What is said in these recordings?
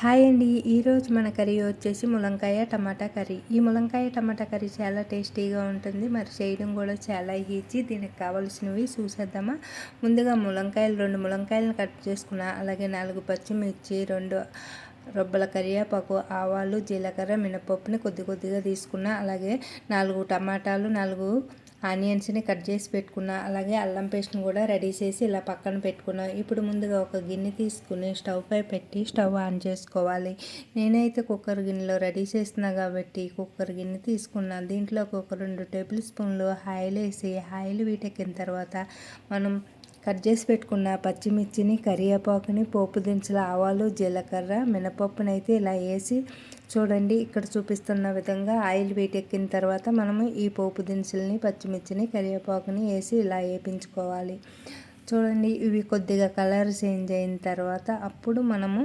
Hi అండి. ఈరోజు మన కర్రీ వచ్చేసి ములంకాయ టమాటా కర్రీ. ఈ ములంకాయ టమాటా కర్రీ చాలా టేస్టీగా ఉంటుంది. మరి చేయడం కూడా చాలా ఈజీ. దీనికి కావాల్సినవి చూసేద్దామా? ముందుగా ములంకాయలు రెండు ములంకాయలను కట్ చేసుకున్న అలాగే నాలుగు పచ్చిమిర్చి రెండు రొబ్బల కరివేపాకు ఆవాలు జీలకర్ర మినపప్పుని కొద్ది కొద్దిగా తీసుకున్న అలాగే నాలుగు టమాటాలు నాలుగు ఆనియన్స్ని కట్ చేసి పెట్టుకున్నా అలాగే అల్లం పేస్ట్ని కూడా రెడీ చేసి ఇలా పక్కన పెట్టుకున్నా. ఇప్పుడు ముందుగా ఒక గిన్నె తీసుకుని స్టవ్ పై పెట్టి స్టవ్ ఆన్ చేసుకోవాలి. నేనైతే కుక్కర్ గిన్నెలో రెడీ చేస్తున్నా కాబట్టి కుక్కర్ గిన్నె తీసుకున్నా. దీంట్లో ఒక రెండు టేబుల్ స్పూన్లు ఆయిల్ వేసి ఆయిల్ వీటెక్కిన తర్వాత మనం కట్ చేసి పెట్టుకున్న పచ్చిమిర్చిని కరివేపాకుని పోపు దినుసులు ఆవాలు జీలకర్ర మినపప్పునైతే ఇలా వేసి చూడండి ఇక్కడ చూపిస్తున్న విధంగా ఆయిల్ వేటెక్కిన తర్వాత మనము ఈ పోపు దినుసుల్ని పచ్చిమిర్చిని కరివేపాకుని వేసి ఇలా వేపించుకోవాలి. చూడండి ఇవి కొద్దిగా కలర్ చేంజ్ అయిన తర్వాత అప్పుడు మనము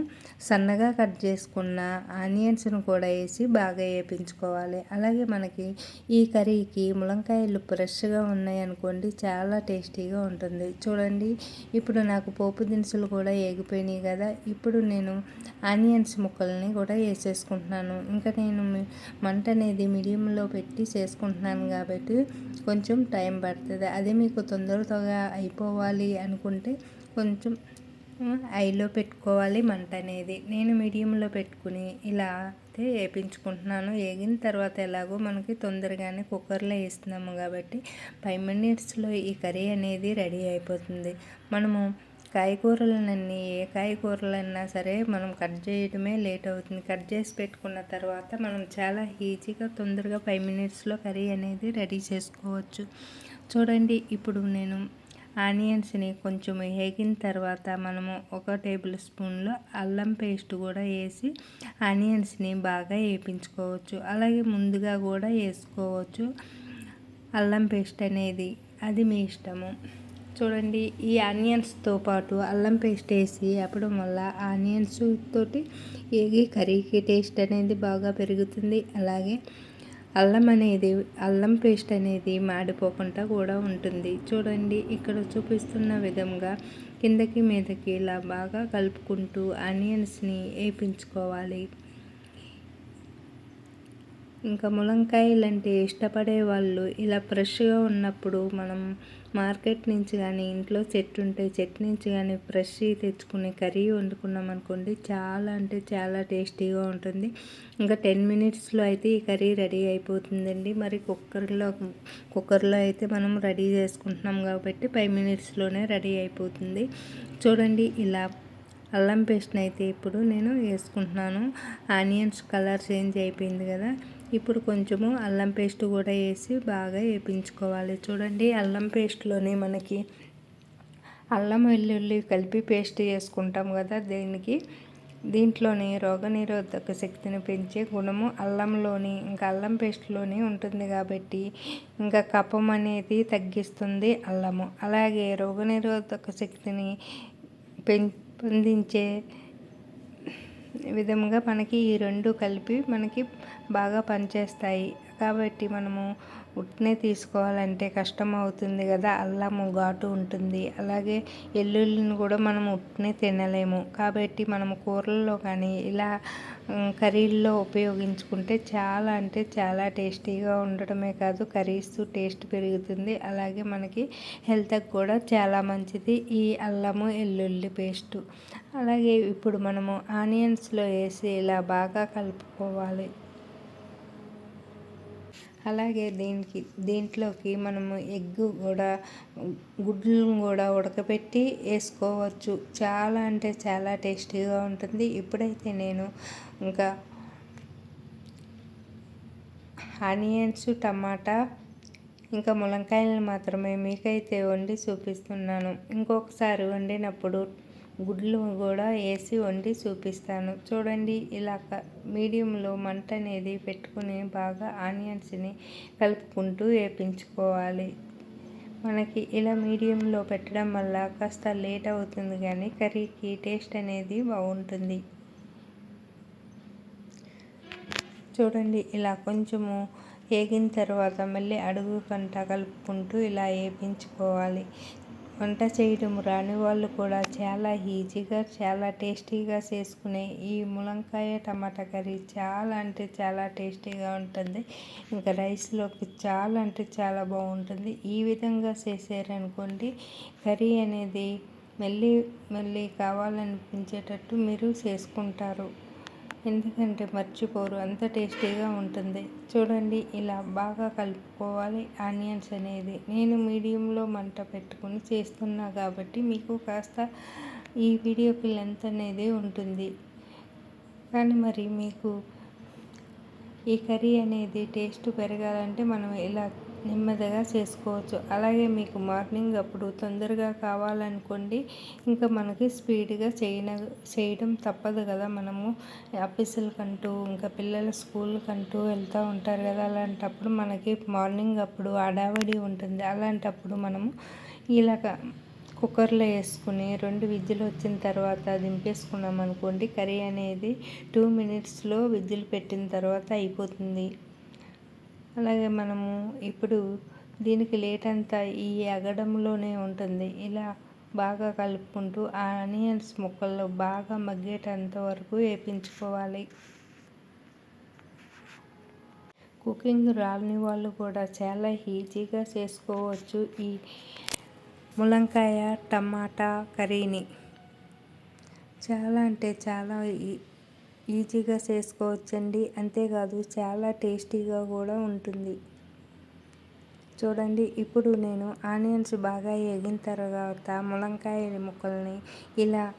సన్నగా కట్ చేసుకున్న ఆనియన్స్ను కూడా వేసి బాగా వేపించుకోవాలి. అలాగే మనకి ఈ కర్రీకి ములంకాయలు ఫ్రెష్గా ఉన్నాయనుకోండి చాలా టేస్టీగా ఉంటుంది. చూడండి ఇప్పుడు నాకు పోపు దినుసులు కూడా ఏగిపోయినాయి కదా ఇప్పుడు నేను ఆనియన్స్ ముక్కల్ని కూడా వేసేసుకుంటున్నాను. ఇంకా నేను మంట అనేది మీడియంలో పెట్టి చేసుకుంటున్నాను కాబట్టి కొంచెం టైం పడుతుంది. అదే మీకు తొందరగా అయిపోవాలి అనుకుంటే కొంచెం ఐలో పెట్టుకోవాలి మంట అనేది. నేను మీడియంలో పెట్టుకుని ఇలా అయితే వేపించుకుంటున్నాను. వేగిన తర్వాత ఎలాగో మనకి తొందరగానే కుక్కర్లో వేస్తున్నాము కాబట్టి ఫైవ్ మినిట్స్లో ఈ కర్రీ అనేది రెడీ అయిపోతుంది. మనము కాయగూరలన్నీ ఏ కాయగూరలన్నా సరే మనం కట్ చేయడమే లేట్ అవుతుంది. కట్ చేసి పెట్టుకున్న తర్వాత మనం చాలా ఈజీగా తొందరగా ఫైవ్ మినిట్స్లో కర్రీ అనేది రెడీ చేసుకోవచ్చు. చూడండి ఇప్పుడు నేను ఆనియన్స్ని కొంచెం వేగిన తర్వాత మనము ఒక టేబుల్ స్పూన్లో అల్లం పేస్ట్ కూడా వేసి ఆనియన్స్ని బాగా వేయించుకోవచ్చు అలాగే ముందుగా కూడా వేసుకోవచ్చు. అల్లం పేస్ట్ అనేది అది మీ ఇష్టము. చూడండి ఈ ఆనియన్స్తో పాటు అల్లం పేస్ట్ వేసి వేపడం వల్ల ఆనియన్స్ తోటి ఏగి కర్రీకి టేస్ట్ అనేది బాగా పెరుగుతుంది. అలాగే అల్లం అనేది అల్లం పేస్ట్ అనేది మాడిపోకుండా కూడా ఉంటుంది. చూడండి ఇక్కడ చూపిస్తున్న విధంగా కిందకి మీదకి ఇలా బాగా కలుపుకుంటూ ఆనియన్స్ని వేయించుకోవాలి ఇంకా ములంకాయలు అంటే ఇష్టపడే వాళ్ళు ఇలా ఫ్రెష్గా ఉన్నప్పుడు మనం మార్కెట్ నుంచి కానీ ఇంట్లో చెట్టు ఉంటే చెట్టు నుంచి కానీ ఫ్రెష్ తెచ్చుకుని కర్రీ వండుకున్నాం అనుకోండి చాలా అంటే చాలా టేస్టీగా ఉంటుంది. ఇంకా టెన్ మినిట్స్లో అయితే ఈ కర్రీ రెడీ అయిపోతుందండి. మరి కుక్కర్లో కుక్కర్లో అయితే మనం రెడీ చేసుకుంటున్నాం కాబట్టి ఫైవ్ మినిట్స్లోనే రెడీ అయిపోతుంది. చూడండి ఇలా అల్లం పేస్ట్ని అయితే ఇప్పుడు నేను వేసుకుంటున్నాను. ఆనియన్స్ కలర్ చేంజ్ అయిపోయింది కదా ఇప్పుడు కొంచెము అల్లం పేస్ట్ కూడా వేసి బాగా వేపించుకోవాలి. చూడండి అల్లం పేస్ట్లోనే మనకి అల్లం వెల్లుల్లి కలిపి పేస్ట్ చేసుకుంటాం కదా దీనికి. దీంట్లోని రోగనిరోధక శక్తిని పెంచే గుణము అల్లంలోని ఇంకా అల్లం పేస్ట్లోనే ఉంటుంది కాబట్టి ఇంకా కఫం అనేది తగ్గిస్తుంది అల్లము. అలాగే రోగనిరోధక శక్తిని పెంపొందించే విధంగా మనకి ఈ రెండు కలిపి మనకి బాగా పనిచేస్తాయి. కాబట్టి మనము ఉట్నే తీసుకోవాలంటే కష్టం అవుతుంది కదా అల్లము ఘాటు ఉంటుంది. అలాగే ఎల్లుల్లిని కూడా మనం ఉట్నే తినలేము. కాబట్టి మనము కూరల్లో కానీ ఇలా కర్రీల్లో ఉపయోగించుకుంటే చాలా అంటే చాలా టేస్టీగా ఉండటమే కాదు కర్రీస్ టేస్ట్ పెరుగుతుంది. అలాగే మనకి హెల్త్కి కూడా చాలా మంచిది ఈ అల్లము ఎల్లుల్లి పేస్టు. అలాగే ఇప్పుడు మనము ఆనియన్స్లో వేసి ఇలా బాగా కలుపుకోవాలి. అలాగే దీనికి దీంట్లోకి మనము ఎగ్ కూడా గుడ్లను కూడా ఉడకబెట్టి వేసుకోవచ్చు. చాలా అంటే చాలా టేస్టీగా ఉంటుంది. ఇప్పుడైతే నేను ఇంకా ఆనియన్స్ టమాటా ఇంకా ములంకాయలను మాత్రమే మీకైతే వండి చూపిస్తున్నాను. ఇంకొకసారి వండినప్పుడు గుడ్లు కూడా వేసి వండి చూపిస్తాను. చూడండి ఇలా మీడియంలో మంట అనేది పెట్టుకుని బాగా ఆనియన్స్ని కలుపుకుంటూ వేపించుకోవాలి. మనకి ఇలా మీడియంలో పెట్టడం వల్ల కాస్త లేట్ అవుతుంది కానీ కర్రీకి టేస్ట్ అనేది బాగుంటుంది. చూడండి ఇలా కొంచెము వేగిన తర్వాత మళ్ళీ అడుగు కంట కలుపుకుంటూ ఇలా వేపించుకోవాలి. వంట చేయడం రాని వాళ్ళు కూడా చాలా ఈజీగా చాలా టేస్టీగా చేసుకునే ఈ ములంకాయ టమాటా కర్రీ చాలా అంటే చాలా టేస్టీగా ఉంటుంది. ఇంకా రైస్లోకి చాలా అంటే చాలా బాగుంటుంది. ఈ విధంగా చేసారనుకోండి కర్రీ అనేది మళ్ళీ మళ్ళీ కావాలనిపించేటట్టు మీరు చేసుకుంటారు. ఎందుకంటే మర్చిపోరు. అంత టేస్టీగా ఉంటుంది. చూడండి ఇలా బాగా కలుపుకోవాలి ఆనియన్స్ అనేది. నేను మీడియంలో మంట పెట్టుకుని చేస్తున్నా కాబట్టి మీకు కాస్త ఈ వీడియోకి లెంత్ అనేది ఉంటుంది. కానీ మరి మీకు ఈ కర్రీ అనేది టేస్ట్ పెరగాలంటే మనం ఇలా నెమ్మదిగా చేసుకోవచ్చు. అలాగే మీకు మార్నింగ్ అప్పుడు తొందరగా కావాలనుకోండి ఇంకా మనకి స్పీడ్గా చేయన చేయడం తప్పదు కదా. మనము ఆఫీసులకంటూ ఇంకా పిల్లల స్కూల్కంటూ వెళ్తూ ఉంటారు కదా. అలాంటప్పుడు మనకి మార్నింగ్ అప్పుడు అడావడి ఉంటుంది. అలాంటప్పుడు మనము ఇలాగ కుక్కర్లో వేసుకుని రెండు విద్యలు వచ్చిన తర్వాత దింపేసుకున్నాం అనుకోండి కర్రీ అనేది టూ మినిట్స్లో విద్యలు పెట్టిన తర్వాత అయిపోతుంది. అలాగే మనము ఇప్పుడు దీనికి లేట్ అంతా ఈ అగడంలోనే ఉంటుంది. ఇలా బాగా కలుపుకుంటూ ఆ ఆనియన్స్ ముక్కల్లో బాగా మగ్గేటంత వరకు వేపించుకోవాలి. కుకింగ్ రాని వాళ్ళు కూడా చాలా ఈజీగా చేసుకోవచ్చు. ఈ ములంకాయ టమాటా కర్రీని. చాలా అంటే చాలా ఈజీగా చేసుకోవచ్చండి. అంతేకాదు చాలా టేస్టీగా కూడా ఉంటుంది. చూడండి ఇప్పుడు నేను ఆనియన్స్ బాగా వేగిన తర్వాత ములంకాయ ముక్కల్ని ఇలా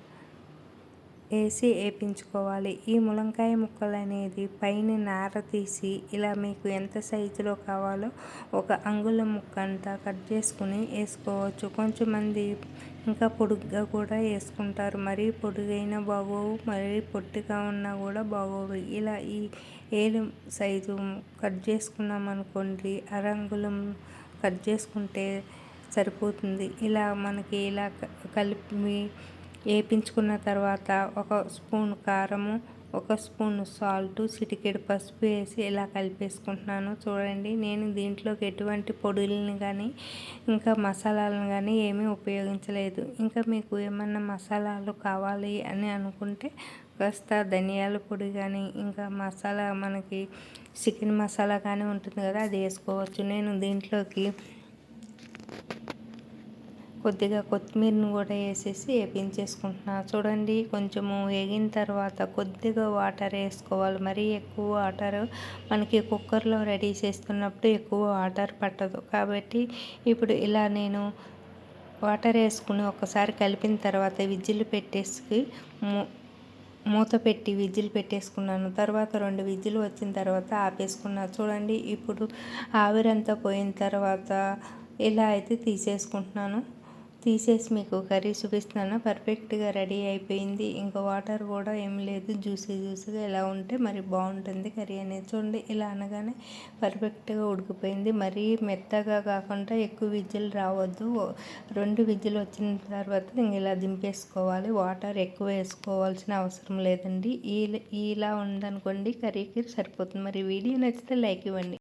వేసి వేపించుకోవాలి. ఈ ములంకాయ ముక్కలు అనేది పైన నార తీసి ఇలా మీకు ఎంత సైజులో కావాలో ఒక అంగుళం ముక్క అంతా కట్ చేసుకుని వేసుకోవచ్చు. కొంచెం మంది ఇంకా పొడుగ్గా కూడా వేసుకుంటారు. మరీ పొడుగైనా బాగోవు మరీ పొట్టిగా ఉన్నా కూడా బాగోవు. ఇలా ఈ ఏలు సైజు కట్ చేసుకున్నాం అనుకోండి అరంగులం కట్ చేసుకుంటే సరిపోతుంది. ఇలా మనకి ఇలా కలిపి వేపించుకున్న తర్వాత ఒక స్పూన్ కారము ఒక స్పూన్ సాల్ట్ చిటికెడు పసుపు వేసి ఇలా కలిపేసుకుంటున్నాను చూడండి. నేను దీంట్లోకి ఎటువంటి పొడులను కానీ ఇంకా మసాలాలను కానీ ఏమీ ఉపయోగించలేదు. ఇంకా మీకు ఏమన్నా మసాలాలు కావాలి అని అనుకుంటే కాస్త ధనియాల పొడి కానీ ఇంకా మసాలా మనకి చికెన్ మసాలా కానీ ఉంటుంది కదా అది వేసుకోవచ్చు. నేను దీంట్లోకి కొద్దిగా కొత్తిమీరను కూడా వేసేసి వేపించేసుకుంటున్నా. చూడండి కొంచెము వేగిన తర్వాత కొద్దిగా వాటర్ వేసుకోవాలి. మరీ ఎక్కువ వాటర్ మనకి కుక్కర్లో రెడీ చేస్తున్నప్పుడు ఎక్కువ వాటర్ పట్టదు. కాబట్టి ఇప్పుడు ఇలా నేను వాటర్ వేసుకుని ఒకసారి కలిపిన తర్వాత విజిల్ పెట్టేసి మూత పెట్టి విజిల్ పెట్టేసుకున్నాను. తర్వాత రెండు విజిల్ వచ్చిన తర్వాత ఆపేసుకున్నా. చూడండి ఇప్పుడు ఆవిరంతా పోయిన తర్వాత ఇలా అయితే తీసేసుకుంటున్నాను. తీసేసి మీకు కర్రీ చూపిస్తున్నాను. పర్ఫెక్ట్గా రెడీ అయిపోయింది. ఇంకా వాటర్ కూడా ఏం లేదు. జ్యూసీ జ్యూసీగా ఇలా ఉంటే మరి బాగుంటుంది కర్రీ అనేది. చూడండి ఇలా అనగానే పర్ఫెక్ట్గా ఉడికిపోయింది. మరీ మెత్తగా కాకుండా ఎక్కువ విజిల్ రావద్దు. రెండు విజిల్ వచ్చిన తర్వాత ఇంక ఇలా దింపేసుకోవాలి. వాటర్ ఎక్కువ వేసుకోవాల్సిన అవసరం లేదండి. ఈ ఇలా ఉందనుకోండి కర్రీకి సరిపోతుంది. మరి వీడియో నచ్చితే లైక్ ఇవ్వండి.